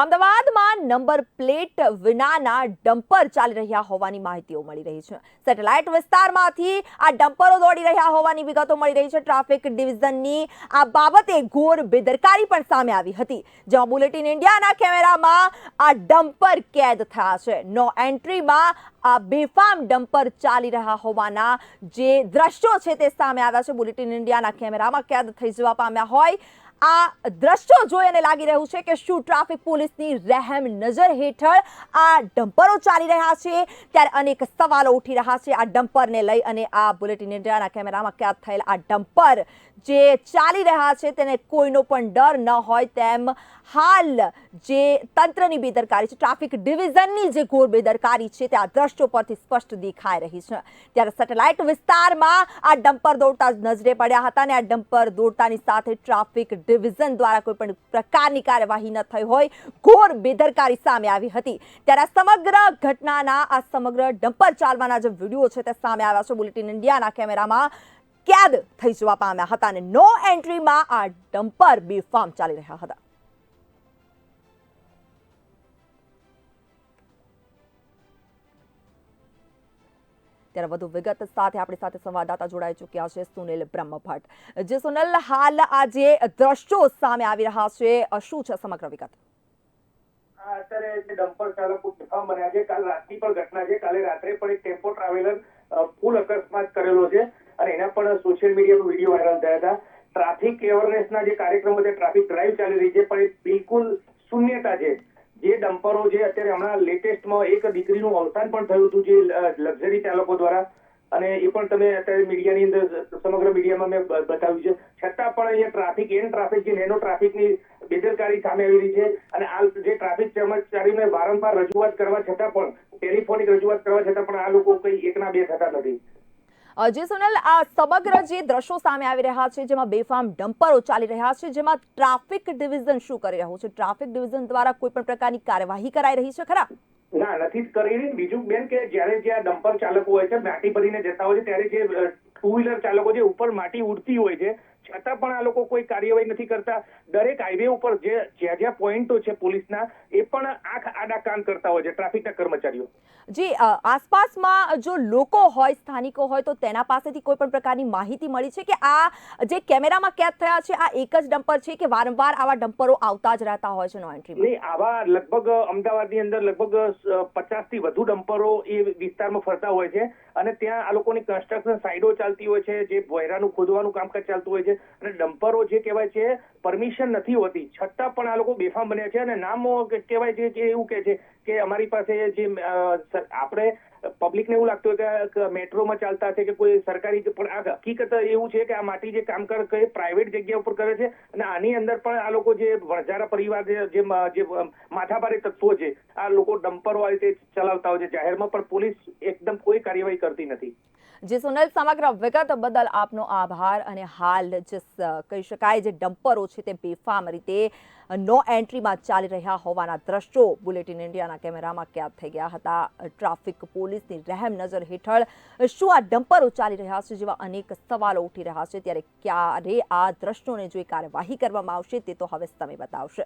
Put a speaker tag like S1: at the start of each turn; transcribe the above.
S1: અમદાવાદમાં number plate વિનાના dumper ચાલી રહ્યા હોવાની માહિતીઓ મળી રહી છે. સેટેલાઇટ વિસ્તારમાંથી આ ડમ્પરો દોડી રહ્યા હોવાની વિગતો મળી રહી છે. ટ્રાફિક ડિવિઝનની આ બાબતે ઘોર બેદરકારી પણ સામે આવી હતી. જ્યાં બુલેટિન ઇન્ડિયાના કેમેરામાં આ ડમ્પર કેદ થયા છે. નો એન્ટ્રીમાં આ બેફામ ડમ્પર ચાલી રહ્યા હોવાના જે દ્રશ્યો છે તે સામે આવ્યા છે. બુલેટિન ઇન્ડિયાના કેમેરામાં કેદ થઈ જવા પામ્યા હોય આ દ્રશ્યો જોઈ અને લાગી રહ્યું છે કે શું ટ્રાફિક પોલીસની રહેમ નજર હેઠળ આ ડમ્પરો ચાલી રહ્યા છે. ત્યારે અનેક સવાલો ઉઠી રહ્યા છે આ ડમ્પરને લઈ અને આ બુલેટિન ઇન્ડિયાના કેમેરામાં કેદ થયેલ આ ડમ્પર જે ચાલી રહ્યા છે તેને કોઈનો પણ ડર ન હોય તેમ હાલ જે તંત્રની બેદરકારી છે, ટ્રાફિક ડિવિઝનની જે ઘોર બેદરકારી છે તે આ દ્રશ્યો પરથી સ્પષ્ટ દેખાઈ રહી છે. ત્યારે સેટેલાઇટ વિસ્તારમાં આ ડમ્પર દોડતા નજરે પડ્યા હતા અને આ ડમ્પર દોડતાની સાથે ટ્રાફિક ડિવિઝન દ્વારા કોઈ પણ પ્રકારની કાર્યવાહી ન થઈ હોય, ઘોર બેદરકારી સામે આવી હતી. ત્યારે સમગ્ર ઘટનાના, આ સમગ્ર ડમ્પર ચાલવાના જે વીડિયો છે તે સામે આવ્યા છે. બુલેટિન ઇન્ડિયાના કેમેરામાં કેદ થઈ જવા પામ્યા હતા અને નો એન્ટ્રીમાં આ ડમ્પર બેફામ ચાલી રહ્યા હતા. ત્યારે વધુ વિગત સાથે આપણી સાથે સંવાદદાતા જોડાઈ ચૂક્યા છે, સુનિલ બ્રહ્મભટ્ટ. જે સુનિલ, હાલ આ જે દ્રશ્યો સામે આવી રહ્યા છે. શું છે સમગ્ર વિગત?
S2: અત્યારે જે ડમ્પર ચાલકો છે, કાલ રાતની પણ ઘટના છે. કાલે રાત્રે પણ એક ટેમ્પો ટ્રાવેલર ફૂલ અકસ્માત કરેલો છે અને એના પણ સોશિયલ મીડિયા વીડિયો વાયરલ થયા હતા. ટ્રાફિક અવેરનેસના જે કાર્યક્રમો છે, ટ્રાફિક ડ્રાઈવ ચાલી રહી છે, પણ એ બિલકુલ શૂન્યતા છે. જે ડમ્પરો જે અત્યારે હમણાં લેટેસ્ટમાં એક દીકરીનું અવસાન પણ થયું હતું જે લક્ઝરી ચાલકો દ્વારા. અને એ પણ તમે અત્યારે મીડિયાની અંદર સમગ્ર મીડિયામાં મેં બતાવ્યું છે. છતાં પણ અહીંયા ટ્રાફિક એન ટ્રાફિક જે નેનો ટ્રાફિકની બેદરકારી સામે આવી રહી છે. અને આ જે ટ્રાફિક કર્મચારીને વારંવાર રજૂઆત કરવા છતાં પણ ટેલિફોનિક રજૂઆત કરવા છતાં પણ આ લોકો કઈ એકના બે થતા નથી.
S1: જે સોનલ, આ સમગ્ર જે દ્રશ્યો સામે આવી રહ્યા છે, જેમાં બેફામ ડમ્પરો ચાલી રહ્યા છે, જેમાં ટ્રાફિક ડિવિઝન શું કરી રહ્યું છે? ટ્રાફિક ડિવિઝન દ્વારા કોઈ પણ પ્રકારની કાર્યવાહી કરાઈ રહી છે, ખરા?
S2: ના, નથી કરી બીજું બેન કે જ્યારે જે આ ડમ્પર ચાલકો હોય છે, માટી ભરીને જતા હોય છે, ત્યારે જે ટુ વ્હીલર ચાલકો જે ઉપર માટી ઉડતી હોય છે છતાં પણ આ લોકો કોઈ કાર્યવાહી નથી કરતા. દરેક હાઈવે ઉપર જે જ્યાં જ્યાં પોઈન્ટો છે પોલીસના એ પણ આંખ આડા કાન કરતા હોય છે ટ્રાફિકના કર્મચારીઓ.
S1: જી આસપાસમાં જો લોકો હોય સ્થાનિકો હોય તો તેના પાસેથી કોઈ પણ પ્રકારની માહિતી મળી છે કે આ જે કેમેરામાં કેદ થયા છે આ એક જ ડમ્પર છે કે વારંવાર આવા ડમ્પરો આવતા જ રહેતા હોય છે નો એન્ટ્રી
S2: નહીં આવા લગભગ અમદાવાદની અંદર લગભગ પચાસથી વધુ ડમ્પરો એ વિસ્તારમાં ફરતા હોય છે. અને ત્યાં આ લોકોની કન્સ્ટ્રક્શન સાઇડો ચાલતી હોય છે જે ભોયરાનું ખોદવાનું કામકાજ ચાલતું હોય છે. અને ડમ્પરો જે કહેવાય છે, પરમિશન નથી હોતી. છતાં પણ આ લોકો બેફામ બન્યા છે અને નામ કહેવાય છે કે એવું કે છે કે અમારી પાસે જે આપણે પબ્લિકને એવું લાગતું હોય કે મેટ્રોમાં ચાલતા છે કે કોઈ સરકારી પણ આ હકીકત એવું છે કે આ માટી જે કામ કરે, પ્રાઇવેટ જગ્યા ઉપર કરે છે અને આની અંદર પણ આ લોકો જે વણઝારા પરિવાર જે જે માથાભારે તત્વો છે, આ લોકો ડમ્પરો આ રીતે ચલાવતા હોય છે. જાહેરમાં પણ પોલીસ એકદમ કોઈ કાર્યવાહી કરતી નથી.
S1: જે સુનિલ, સમગ્ર વિગત બદલ આપનો આભાર અને હાલ જે કહી શકાય જે ડમ્પરો છે તે બેફામ રીતે નો એન્ટ્રીમાં ચાલી રહ્યા હોવાના દ્રશ્યો બુલેટિન ઇન્ડિયાના કેમેરામાં કેદ થઈ ગયા હતા. ટ્રાફિક પોલીસની રહેમ નજર હેઠળ શું આ ડમ્પરો ચાલી રહ્યા છે જેવા અનેક સવાલો ઉઠી રહ્યા છે? ત્યારે ક્યારે આ દ્રશ્યોને જોઈ કાર્યવાહી કરવામાં આવશે તે તો હવે સમય બતાવશે.